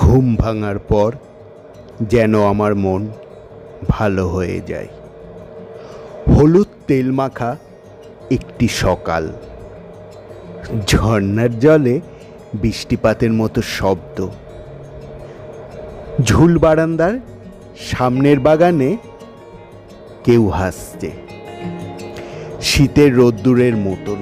ঘুম ভাঙার পর যেন আমার মন ভালো হয়ে যায়। হলুদ তেল মাখা একটি সকাল। ঝর্নার জলে বৃষ্টিপাতের মতো শব্দ। ঝুল বারান্দার সামনের বাগানে কেউ হাসছে। শীতের রোদ্দুরের মতন।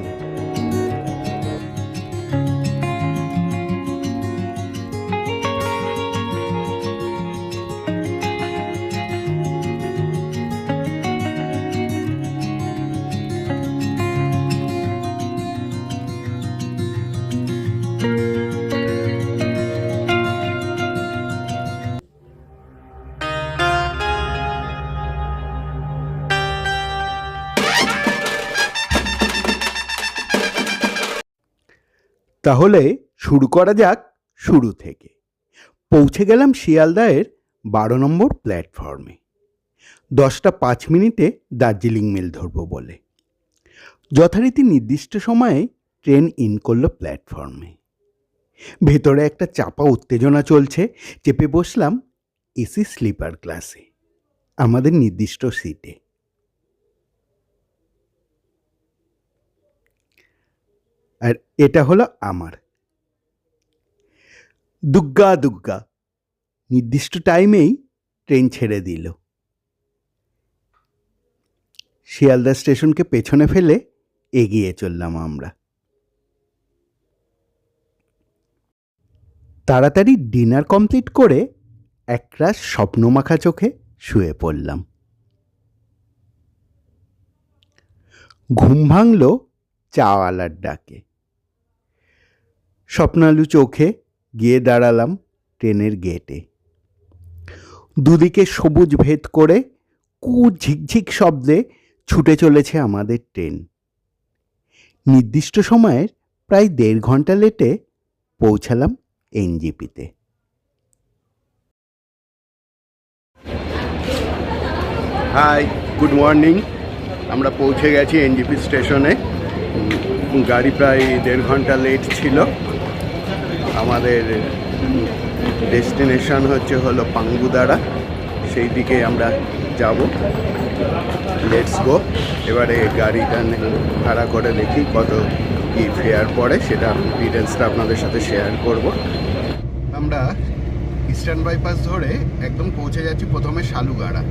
তাহলে শুরু করা যাক শুরু থেকে। পৌঁছে গেলাম শিয়ালদায়ের বারো নম্বর প্ল্যাটফর্মে। দশটা পাঁচ মিনিটে দার্জিলিং মেল ধরবো বলে। যথারীতি নির্দিষ্ট সময়ে ট্রেন ইন করল প্ল্যাটফর্মে। ভেতরে একটা চাপা উত্তেজনা চলছে, চেপে বসলাম এসি স্লিপার ক্লাসে, আমাদের নির্দিষ্ট সিটে। আর এটা হলো আমার। দুগ্গা দুগ্গা, নির্দিষ্ট টাইমেই ট্রেন ছেড়ে দিল। শিয়ালদা স্টেশনকে পেছনে ফেলে এগিয়ে চললাম আমরা। তাড়াতাড়ি ডিনার কমপ্লিট করে একরাশ স্বপ্নমাখা চোখে শুয়ে পড়লাম। ঘুম ভাঙল চাওয়ালার ডাকে। স্বপ্নালু চোখে গিয়ে দাঁড়ালাম ট্রেনের গেটে। দুদিকে সবুজ ভেদ করে কু ঝিকঝিক শব্দে ছুটে চলেছে আমাদের ট্রেন। নির্দিষ্ট সময়ের প্রায় দেড় ঘণ্টা লেটে পৌঁছালাম এনজিপিতে। হাই গুড মর্নিং আমরা পৌঁছে গেছি এনজিপি স্টেশনে। গাড়ি প্রায় দেড় ঘণ্টা লেট ছিল। আমাদের ডেস্টিনেশন হচ্ছে হলো পাঙ্গুদারা। সেই দিকে আমরা যাব। লেটস গো এবারে গাড়িটা ভাড়া করে দেখি কত কি ফেয়ার পড়ে, সেটা ডিটেলসটা আপনাদের সাথে শেয়ার করব। আমরা ইস্টার্ন বাইপাস ধরে একদম পৌঁছে যাচ্ছি প্রথমে শালুগাড়া।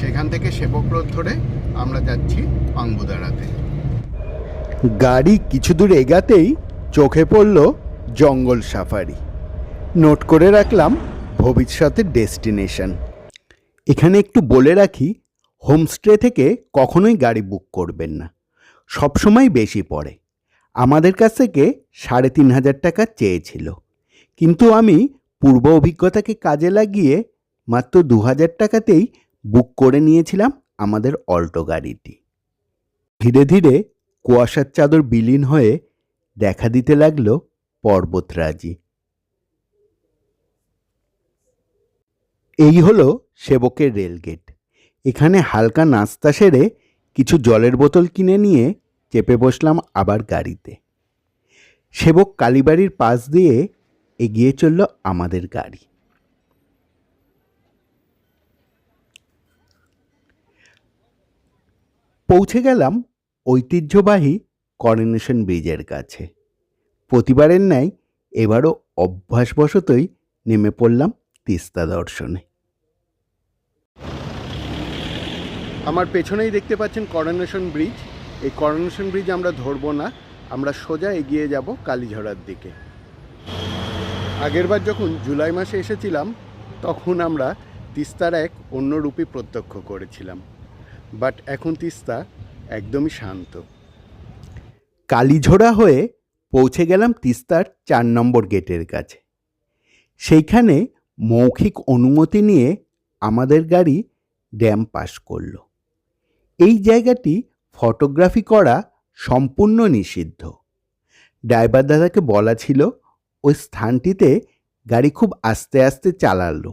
সেখান থেকে সেবক ধরে আমরা যাচ্ছি পাঙ্গুদারাতে। গাড়ি কিছু দূর এগাতেই চোখে পড়ল জঙ্গল সাফারি। নোট করে রাখলাম ভবিষ্যতের ডেস্টিনেশন। এখানে একটু বলে রাখি, হোমস্টে থেকে কখনোই গাড়ি বুক করবেন না। সবসময় বেশি পড়ে। আমাদের কাছ থেকে সাড়ে তিন হাজার টাকা চেয়েছিল। কিন্তু আমি পূর্ব অভিজ্ঞতাকে কাজে লাগিয়ে মাত্র দু হাজার টাকাতেই বুক করে নিয়েছিলাম আমাদের অল্টো গাড়িটি। ধীরে ধীরে কুয়াশার চাদর বিলীন হয়ে দেখা দিতে লাগল পর্বতরাজি। এই হলো সেবকের রেলগেট। এখানে হালকা নাস্তা সেরে কিছু জলের বোতল কিনে নিয়ে চেপে বসলাম আবার গাড়িতে। সেবক কালীবাড়ির পাশ দিয়ে এগিয়ে চলল আমাদের গাড়ি। পৌঁছে গেলাম ঐতিহ্যবাহী করোনেশন ব্রিজের কাছে। প্রতিবারের ন্যায় এবারও অভ্যাসবশতই নেমে পড়লাম তিস্তা দর্শনে। আমার পেছনেই দেখতে পাচ্ছেন করোনেশন ব্রিজ। এই করোনেশন ব্রিজ আমরা ধরবো না আমরা সোজা এগিয়ে যাব কালীঝড়ার দিকে। আগেরবার যখন জুলাই মাসে এসেছিলাম তখন আমরা তিস্তার এক অন্য রূপই প্রত্যক্ষ করেছিলাম। বাট এখন তিস্তা একদমই শান্ত। কালীঝোড়া হয়ে পৌঁছে গেলাম তিস্তার চার নম্বর গেটের কাছে। সেইখানে মৌখিক অনুমতি নিয়ে আমাদের গাড়ি ড্যাম পাস করল। এই জায়গাটি ফটোগ্রাফি করা সম্পূর্ণ নিষিদ্ধ। ড্রাইভার দাদাকে বলা ছিল ওই স্থানটিতে গাড়ি খুব আস্তে আস্তে চালালো।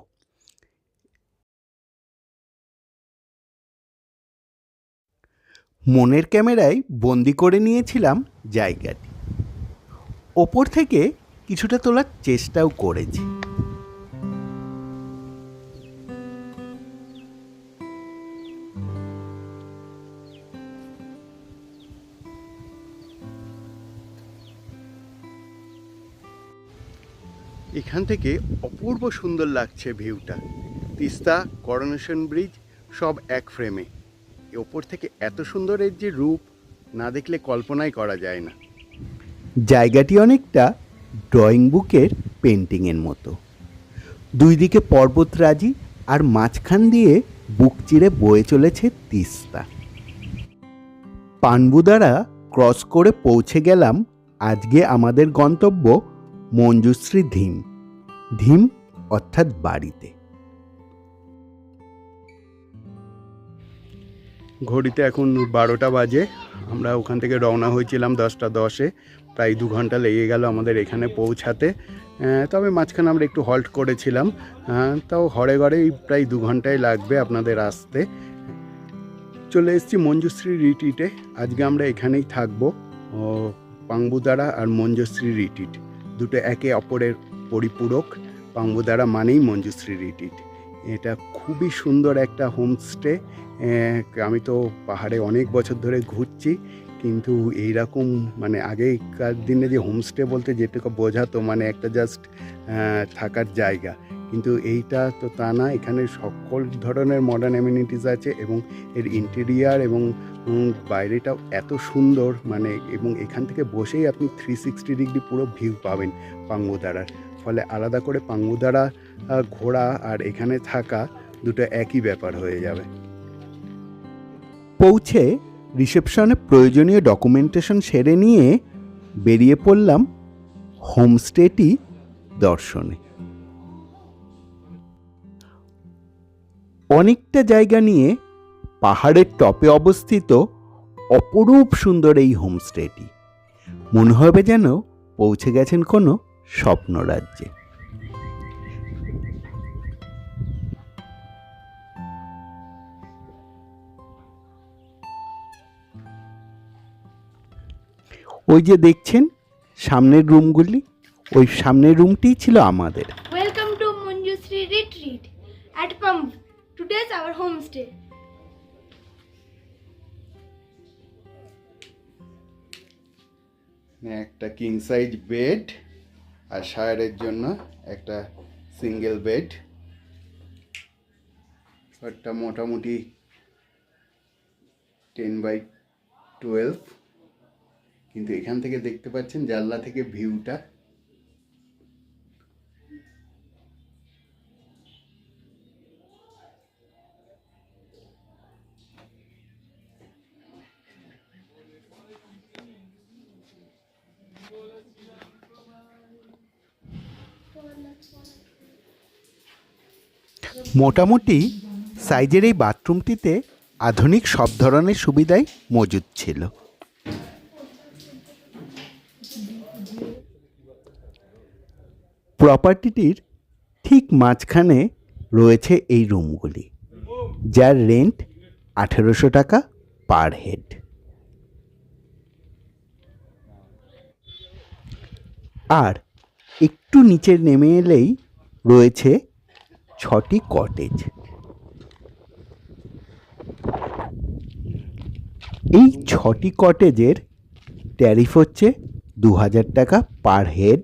মনের ক্যামেরায় বন্দি করে নিয়েছিলাম জায়গাটি। ওপর থেকে কিছুটা তোলার চেষ্টাও করেছি। এখান থেকে অপূর্ব সুন্দর লাগছে ভিউটা। তিস্তা, করোনেশন ব্রিজ, সব এক ফ্রেমে ওপর থেকে এত সুন্দরের যে রূপ, না দেখলে কল্পনাই করা যায় না। জায়গাটি অনেকটা ড্রয়িং বুকের পেন্টিংয়ের মতো। দুই দিকে পর্বতরাজি আর মাঝখান দিয়ে বুক চিরে বয়ে চলেছে তিস্তা। পানবুদারা ক্রস করে পৌঁছে গেলাম আজকে আমাদের গন্তব্য মঞ্জুশ্রী ধিম। ধিম অর্থাৎ বাড়িতে। ঘড়িতে এখন বারোটা বাজে। আমরা ওখান থেকে রওনা হয়েছিলাম দশটা দশে। প্রায় দু ঘণ্টা লেগে গেল আমাদের এখানে পৌঁছাতে। তবে মাঝখানে আমরা একটু হল্ট করেছিলাম। তাও হরে ঘরেই প্রায় দু ঘন্টাই লাগবে আপনাদের আসতে। চলে এসেছি মঞ্জুশ্রী রিটিটে আজকে আমরা এখানেই থাকব। পাংবুদারা আর মঞ্জুশ্রী রিট্রিট। দুটো একে অপরের পরিপূরক। পাংবুদারা মানেই মঞ্জুশ্রী রিট্রিট। এটা খুবই সুন্দর একটা হোমস্টে। আমি তো পাহাড়ে অনেক বছর ধরে ঘুরছি। কিন্তু এইরকম মানে আগেকার দিনে যে হোমস্টে বলতে যেটুকু বোঝাতো মানে একটা জাস্ট থাকার জায়গা। কিন্তু এইটা তো তা না, এখানে সকল ধরনের মডার্ন অ্যামিনিটিস আছে এবং এর ইন্টেরিয়ার এবং বাইরেটাও এত সুন্দর মানে এবং এখান থেকে বসেই আপনি থ্রি সিক্সটি ডিগ্রি পুরো ভিউ পাবেন পাঙ্গুদারার। ফলে আলাদা করে পাঙ্গুদারা ঘোরা আর এখানে থাকা দুটো একই ব্যাপার হয়ে যাবে। পৌঁছে রিসেপশনে প্রয়োজনীয় ডকুমেন্টেশন সেরে নিয়ে বেরিয়ে পড়লাম হোমস্টেটি দর্শনে। অনেকটা জায়গা নিয়ে পাহাড়ের টপে অবস্থিত অপরূপ সুন্দর এই হোমস্টেটি। মনে হবে যেন পৌঁছে গেছেন কোনো স্বপ্ন ওই যে দেখছেন সামনের রুমগুলি ওই সামনের রুমটিই ছিল আমাদের Welcome to Manjusri Retreat at Pump. Today's our homestay. একটা কিং সাইজ বেড আর শায়ারের জন্য একটা সিঙ্গেল বেড ঘরটা মোটামুটি টেন বাই টুয়েলভ কিন্তু এখান থেকে দেখতে পাচ্ছেন জানলা থেকে ভিউটা। মোটামুটি সাইজের এই বাথরুমটিতে আধুনিক সব ধরনের সুবিধাই মজুদ ছিল। প্রপার্টিটির ঠিক মাঝখানে রয়েছে এই রুমগুলি যার রেন্ট আঠেরোশো টাকা পার হেড আর একটু নিচে নেমে এলেই রয়েছে ছটি কটেজ এই ছটি কটেজের ট্যারিফ হচ্ছে দু হাজার টাকা per head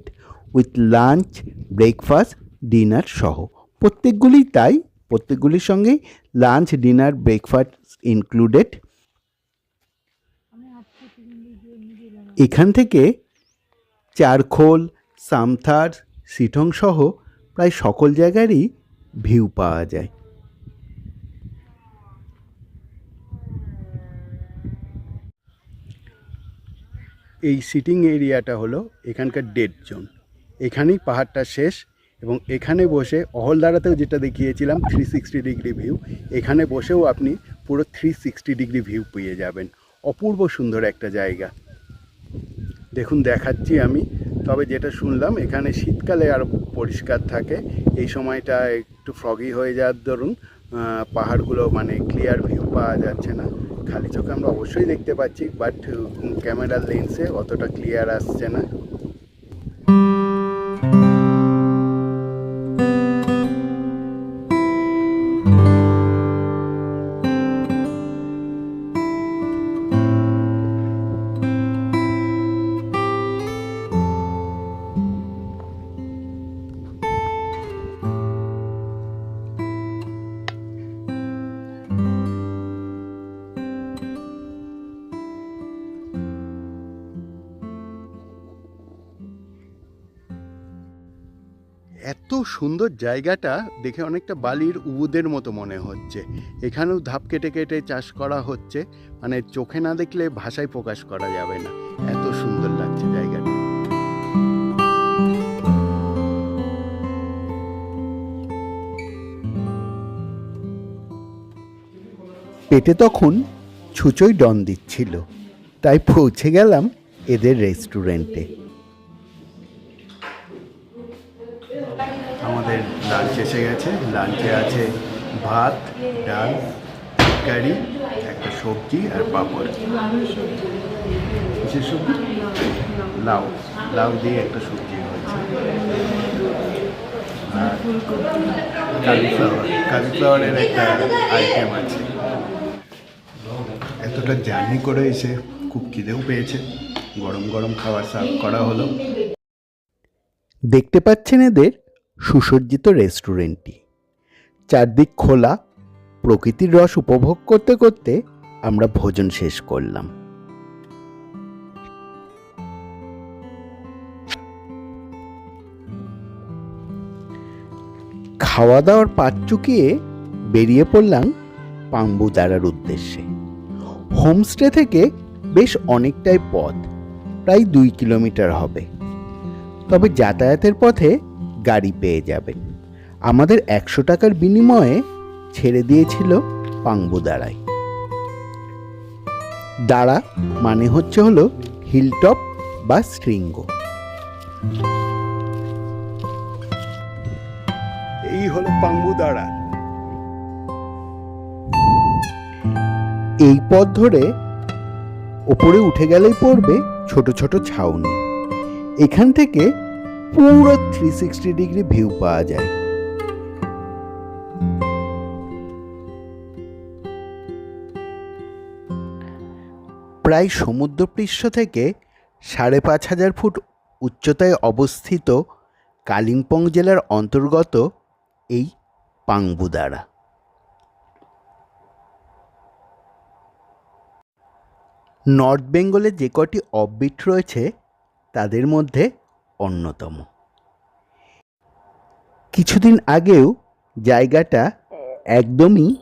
with lunch breakfast dinner সহ। প্রত্যেকগুলি তাই, প্রত্যেকগুলির সঙ্গেই লাঞ্চ ডিনার ব্রেকফাস্ট ইনক্লুডেড এখান থেকে চারখোল, সামথার সিটং সহ প্রায় সকল জায়গারই ভিউ পাওয়া যায়। এই সিটিং এরিয়াটা হলো এখানকার ডেড জোন এখানেই পাহাড়টা শেষ এবং এখানে বসে অহলদারাতেও যেটা দেখিয়েছিলাম থ্রি সিক্সটি ডিগ্রি ভিউ এখানে বসেও আপনি পুরো থ্রি সিক্সটি ডিগ্রি ভিউ পেয়ে যাবেন। অপূর্ব সুন্দর একটা জায়গা। দেখুন, দেখাচ্ছি আমি। তবে যেটা শুনলাম, এখানে শীতকালে আর পরিষ্কার থাকে। এই সময়টা একটু ফ্রগি হয়ে যাওয়ার দরুন পাহাড়গুলো মানে ক্লিয়ার ভিউ পাওয়া যাচ্ছে না। খালি চোখে আমরা অবশ্যই দেখতে পাচ্ছি বাট ক্যামেরার লেন্সে অতটা ক্লিয়ার আসছে না। এত সুন্দর জায়গাটা দেখে অনেকটা বালির উবুদের মতো মনে হচ্ছে। এখানেও ধাপ কেটে কেটে চাষ করা হচ্ছে। মানে চোখে না দেখলে ভাষায় প্রকাশ করা যাবে না। এত সুন্দর লাগছে জায়গাটা। পেটে তখন ছুচোই ডন দিচ্ছিল। তাই পৌঁছে গেলাম এদের রেস্টুরেন্টে। এসে গেছে, লাঞ্চে আছে ভাত, ডাল, কারি, একটা সবজি আর পাঁপড়। কিসের সবজি? লাউ। লাউ দিয়ে একটা সবজি হয়েছে। আর কালিফ্লাওয়ার কালিফ্লাওয়ারের একটা আইটেম আছে। এতটা জার্নি করে এসে খুব খিদেও পেয়েছে। গরম গরম খাবার সার্ভ করা হলো। দেখতে পাচ্ছেন এদের সুসজ্জিত রেস্টুরেন্টটি। চারদিক খোলা, প্রকৃতির রস উপভোগ করতে করতে আমরা ভোজন শেষ করলাম। খাওয়া দাওয়ার পাট চুকিয়ে বেরিয়ে পড়লাম পাম্বুদারার উদ্দেশ্যে। হোমস্টে থেকে বেশ অনেকটাই পথ, প্রায় দুই কিলোমিটার হবে। তবে যাতায়াতের পথে গাড়ি পেয়ে যাবেন আমাদের একশো টাকার বিনিময়ে ছেড়ে দিয়েছিল পাংবু দাঁড়ায় দাঁড়া মানে হচ্ছে হলো হিলটপ বা শৃঙ্গ। এই হলো পাঙ্গু দাঁড়া এই পথ ধরে ওপরে উঠে গেলেই পড়বে ছোট ছোট ছাউনি। এখান থেকে পুরো থ্রি সিক্সটি ডিগ্রি ভিউ পাওয়া যায়। প্রায় সমুদ্রপৃষ্ঠ থেকে সাড়ে পাঁচ হাজার ফুট উচ্চতায় অবস্থিত কালিম্পং জেলার অন্তর্গত এই পাংবুদারা। নর্থ বেঙ্গলে যে কটি অফবিট রয়েছে, তাদের মধ্যে অন্যতম। কিছুদিন আগেও জায়গাটা একদমই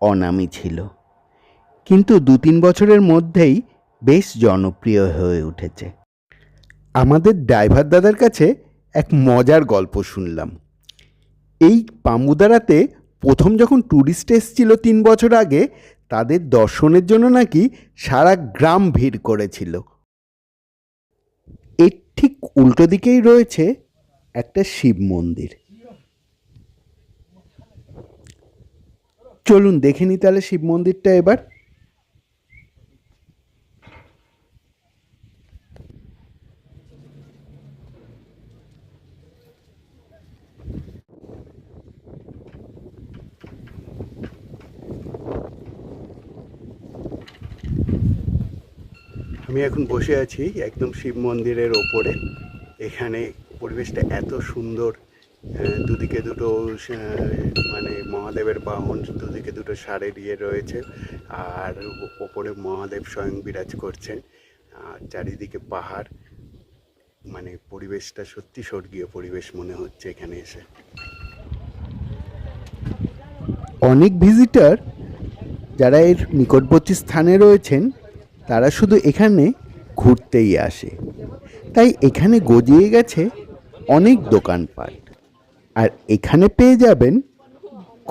অনামি ছিল। কিন্তু দু তিন বছরের মধ্যেই বেশ জনপ্রিয় হয়ে উঠেছে। আমাদের ড্রাইভার দাদার কাছে এক মজার গল্প শুনলাম। এই পামুদারাতে প্রথম যখন ট্যুরিস্ট এসেছিল তিন বছর আগে, তাদের দর্শনের জন্য নাকি সারা গ্রাম ভিড় করেছিল। ঠিক উল্টো দিকেই রয়েছে একটা শিব মন্দির। চলুন দেখে নি তাহলে শিব মন্দিরটা এবার। আমি এখন বসে আছি একদম শিব মন্দিরের ওপরে। এখানে পরিবেশটা এত সুন্দর। দুদিকে দুটো মানে মহাদেবের বাহন, দুদিকে দুটো ষাঁড়ের ইয়ে রয়েছে। আর ওপরে মহাদেব স্বয়ং বিরাজ করছেন। আর চারিদিকে পাহাড়। মানে পরিবেশটা সত্যি স্বর্গীয় পরিবেশ মনে হচ্ছে এখানে এসে। অনেক ভিজিটার যারা এর নিকটবর্তী স্থানে রয়েছেন তারা শুধু এখানে ঘুরতেই আসে। তাই এখানে গজিয়ে গেছে অনেক দোকানপাট। আর এখানে পেয়ে যাবেন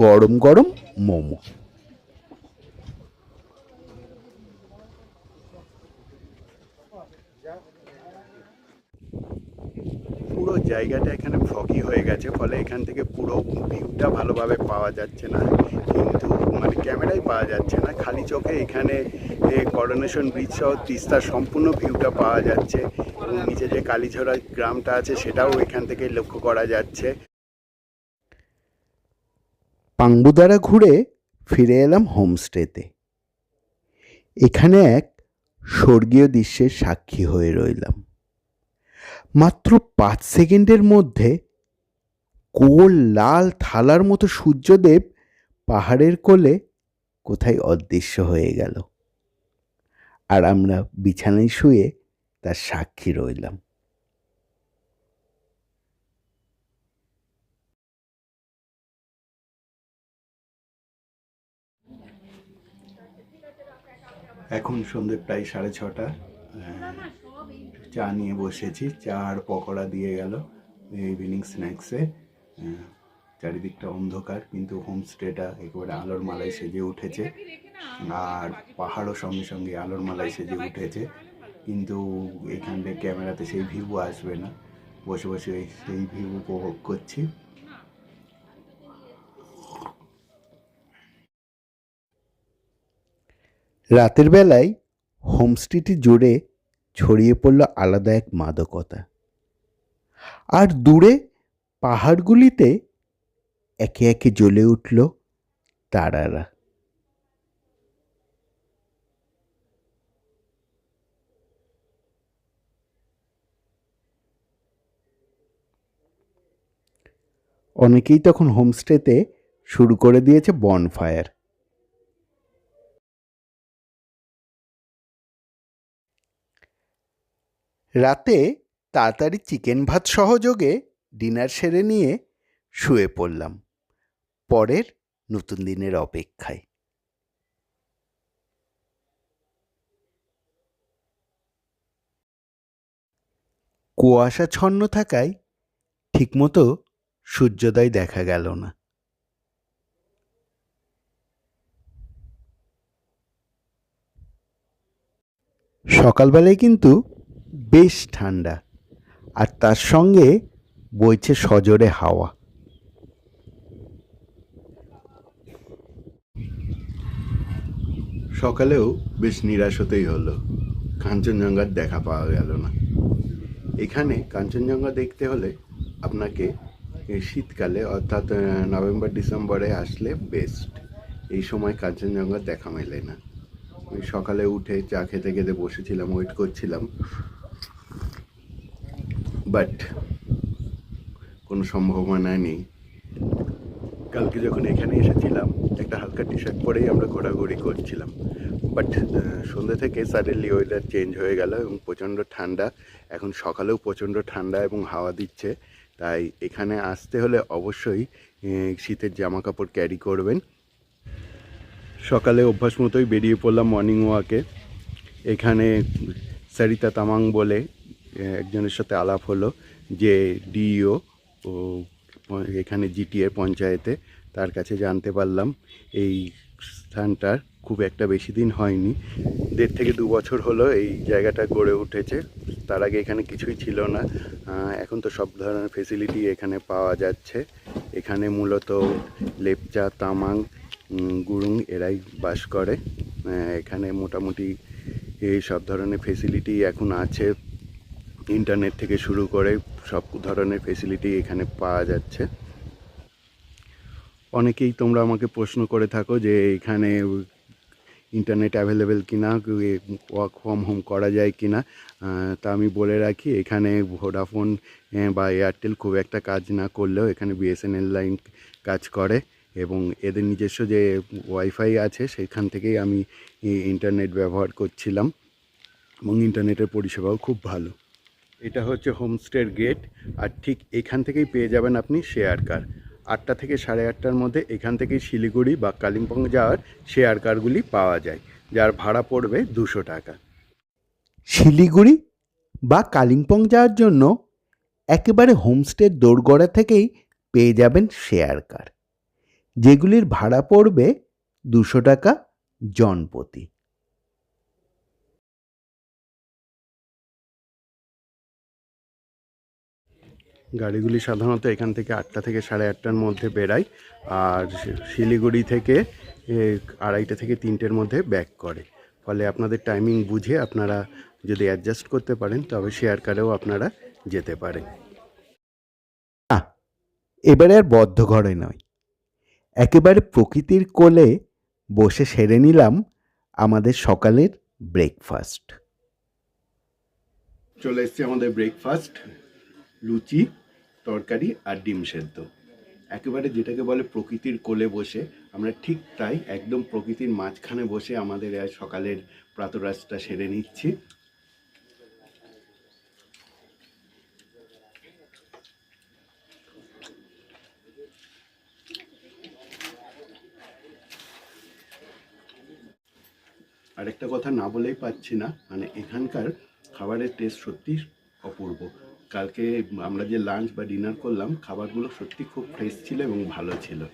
গরম গরম মোমো। পুরো জায়গাটা এখানে ফগি হয়ে গেছে, ফলে এখান থেকে পুরো ভিউটা ভালোভাবে পাওয়া যাচ্ছে না। কিন্তু মানে ক্যামেরায় পাওয়া যাচ্ছে না। খালি চোখে এখানে করোনেশন ব্রিজ সহ তিস্তার সম্পূর্ণ ভিউটা পাওয়া যাচ্ছে এবং নিচে যে কালীঝোড়া গ্রামটা আছে সেটাও এখান থেকে লক্ষ্য করা যাচ্ছে। পাংবুদারা ঘুরে ফিরে এলাম হোমস্টেতে। এখানে এক স্বর্গীয় দৃশ্যের সাক্ষী হয়ে রইলাম। মাত্র পাঁচ সেকেন্ডের মধ্যে কোল লাল থালার মতো সূর্যদেব পাহাড়ের কোলে কোথায় অদৃশ্য হয়ে গেল। আর আমরা বিছানায় শুয়ে তার সাক্ষী রইলাম। এখন সন্ধ্যে প্রায় সাড়ে ছটা। চা নিয়ে বসেছি। চা আর পকোড়া দিয়ে গেল ইভিনিং স্ন্যাক্সে চারিদিকটা অন্ধকার, কিন্তু হোমস্টেটা একেবারে আলোর মালায় সেজে উঠেছে। আর পাহাড়ও সঙ্গে সঙ্গে আলোর মালায় সেজে উঠেছে। কিন্তু এখান থেকে ক্যামেরাতে সেই ভিউ আসবে না। বসে বসে সেই ভিউ উপভোগ করছি। রাতের বেলায় হোমস্টেটি জুড়ে ছড়িয়ে পড়ল আলাদা এক মাদকতা। আর দূরে পাহাড়গুলিতে একে একে জ্বলে উঠল তারারা। অনেকেই তখন হোমস্টেতে শুরু করে দিয়েছে বনফায়ার রাতে তাড়াতাড়ি চিকেন ভাত সহযোগে ডিনার সেরে নিয়ে শুয়ে পড়লাম। পরের নতুন দিনের অপেক্ষায়। কুয়াশাচ্ছন্ন থাকায় ঠিকমতো সূর্যোদয় দেখা গেল না। সকালবেলায় কিন্তু বেশ ঠান্ডা, আর তার সঙ্গে বইছে সজোরে হাওয়া। সকালেও বেশ নিরাশ হতেই হলো। কাঞ্চনজঙ্ঘার দেখা পাওয়া গেল না। এখানে কাঞ্চনজঙ্ঘা দেখতে হলে আপনাকে শীতকালে অর্থাৎ নভেম্বর, ডিসেম্বরে আসলে বেস্ট এই সময় কাঞ্চনজঙ্ঘার দেখা মেলে না। সকালে উঠে চা খেতে খেতে বসেছিলাম ওয়েট করছিলাম। বাট কোনো সম্ভাবনা নেই। কালকে যখন এখানে এসেছিলাম, একটা হালকা টি শার্ট পরেই আমরা ঘোরাঘুরি করছিলাম। বাট সন্ধ্যে থেকে সাডেনলি ওয়েদার চেঞ্জ হয়ে গেল এবং প্রচণ্ড ঠান্ডা। এখন সকালেও প্রচণ্ড ঠান্ডা এবং হাওয়া দিচ্ছে। তাই এখানে আসতে হলে অবশ্যই শীতের জামা কাপড় ক্যারি করবেন। সকালে অভ্যাস মতোই বেরিয়ে পড়লাম মর্নিং ওয়াকে এখানে সারিতা তামাং বলে একজনের সাথে আলাপ হলো, যে ডিইও ও এখানে জিটিএ পঞ্চায়েতে তার কাছে জানতে পারলাম, এই স্থানটার খুব একটা বেশি দিন হয়নি। দেড় থেকে দু বছর হলো এই জায়গাটা গড়ে উঠেছে। তার আগে এখানে কিছুই ছিল না। এখন তো সব ধরনের ফেসিলিটি এখানে পাওয়া যাচ্ছে। এখানে মূলত লেপচা, তামাং গুরুং এরাই বাস করে। এখানে মোটামুটি এই সব ধরনের ফেসিলিটি এখন আছে। ইন্টারনেট থেকে শুরু করে সব ধরনের ফেসিলিটি এখানে পাওয়া যাচ্ছে। অনেকেই তোমরা আমাকে প্রশ্ন করে থাকো যে এখানে ইন্টারনেট অ্যাভেলেবেল কিনা ওয়ার্ক ফ্রম হোম করা যায় কিনা। তা আমি বলে রাখি, এখানে ভোডাফোন বা এয়ারটেল খুব একটা কাজ না করলেও এখানে বিএসএনএল লাইন কাজ করে এবং এদের নিজস্ব যে ওয়াইফাই আছে সেখান থেকেই আমি ইন্টারনেট ব্যবহার করছিলাম এবং ইন্টারনেটের পরিষেবাও খুব ভালো। এটা হচ্ছে হোমস্টের গেট, আর ঠিক এখান থেকেই পেয়ে যাবেন আপনি শেয়ার কার। আটটা থেকে সাড়ে আটটার মধ্যে এখান থেকেই শিলিগুড়ি বা কালিম্পং যাওয়ার শেয়ার কারগুলি পাওয়া যায়, যার ভাড়া পড়বে দুশো টাকা। শিলিগুড়ি বা কালিম্পং যাওয়ার জন্য একেবারে হোমস্টের দোরগড়া থেকেই পেয়ে যাবেন শেয়ার কার। যেগুলির ভাড়া পড়বে দুশো টাকা জনপ্রতি। গাড়িগুলি সাধারণত এখান থেকে আটটা থেকে সাড়ে আটটার মধ্যে বেরায় আর শিলিগুড়ি থেকে আড়াইটা থেকে তিনটের মধ্যে ব্যাক করে। ফলে আপনাদের টাইমিং বুঝে আপনারা যদি অ্যাডজাস্ট করতে পারেন তবে শেয়ার কারেও আপনারা যেতে পারেন। এবারে আর বদ্ধ ঘরে নয়। একেবারে প্রকৃতির কোলে বসে সেরে নিলাম আমাদের সকালের ব্রেকফাস্ট চলে এসছে আমাদের ব্রেকফাস্ট লুচি, তরকারি আর ডিম সেদ্ধ। একেবারে যেটাকে বলে প্রকৃতির কোলে বসে, আমরা ঠিক তাই একদম প্রকৃতির মাঝখানে বসে আমাদের সকালের প্রাতরাশটা সেরে নিচ্ছি। আরেকটা কথা না বলেই পাচ্ছি না মানে এখানকার খাবারের টেস্ট সত্যি অপূর্ব। কালকে আমরা যে লাঞ্চ বা ডিনার করলাম, খাবারগুলো সত্যি খুব ফ্রেশ ছিল এবং ভালো ছিল।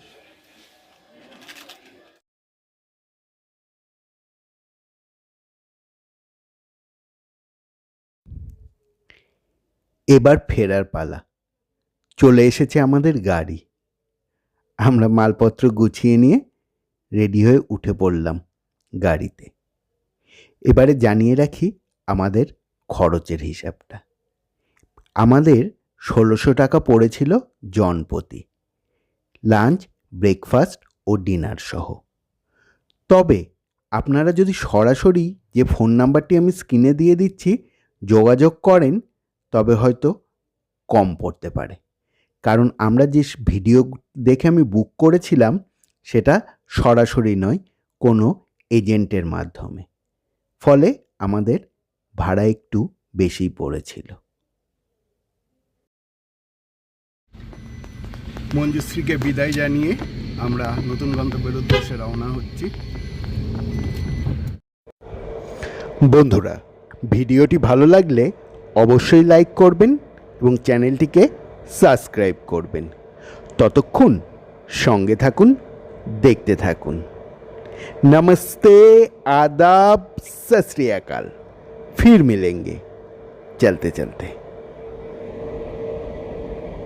এবার ফেরার পালা। চলে এসেছে আমাদের গাড়ি। আমরা মালপত্র গুছিয়ে নিয়ে রেডি হয়ে উঠে পড়লাম গাড়িতে। এবারে জানিয়ে রাখি আমাদের খরচের হিসাবটা। আমাদের ষোলোশো টাকা পড়েছিল জনপ্রতি লাঞ্চ, ব্রেকফাস্ট ও ডিনার সহ। তবে আপনারা যদি সরাসরি যে ফোন নাম্বারটি আমি স্ক্রিনে দিয়ে দিচ্ছি, যোগাযোগ করেন, তবে হয়তো কম পড়তে পারে। কারণ আমরা যে ভিডিও দেখে আমি বুক করেছিলাম, সেটা সরাসরি নয়, কোনো এজেন্টের মাধ্যমে। ফলে আমাদের ভাড়া একটু বেশি পড়েছিল। মঞ্জুশ্রীকে বিদায় জানিয়ে আমরা নতুন গন্তব্যের উদ্দেশ্যে রওনা হচ্ছি বন্ধুরা ভিডিওটি ভালো লাগলে অবশ্যই লাইক করবেন এবং চ্যানেলটিকে সাবস্ক্রাইব করবেন ততক্ষণ সঙ্গে থাকুন দেখতে থাকুন नमस्ते आदाब सत श्री अकाल फिर मिलेंगे चलते चलते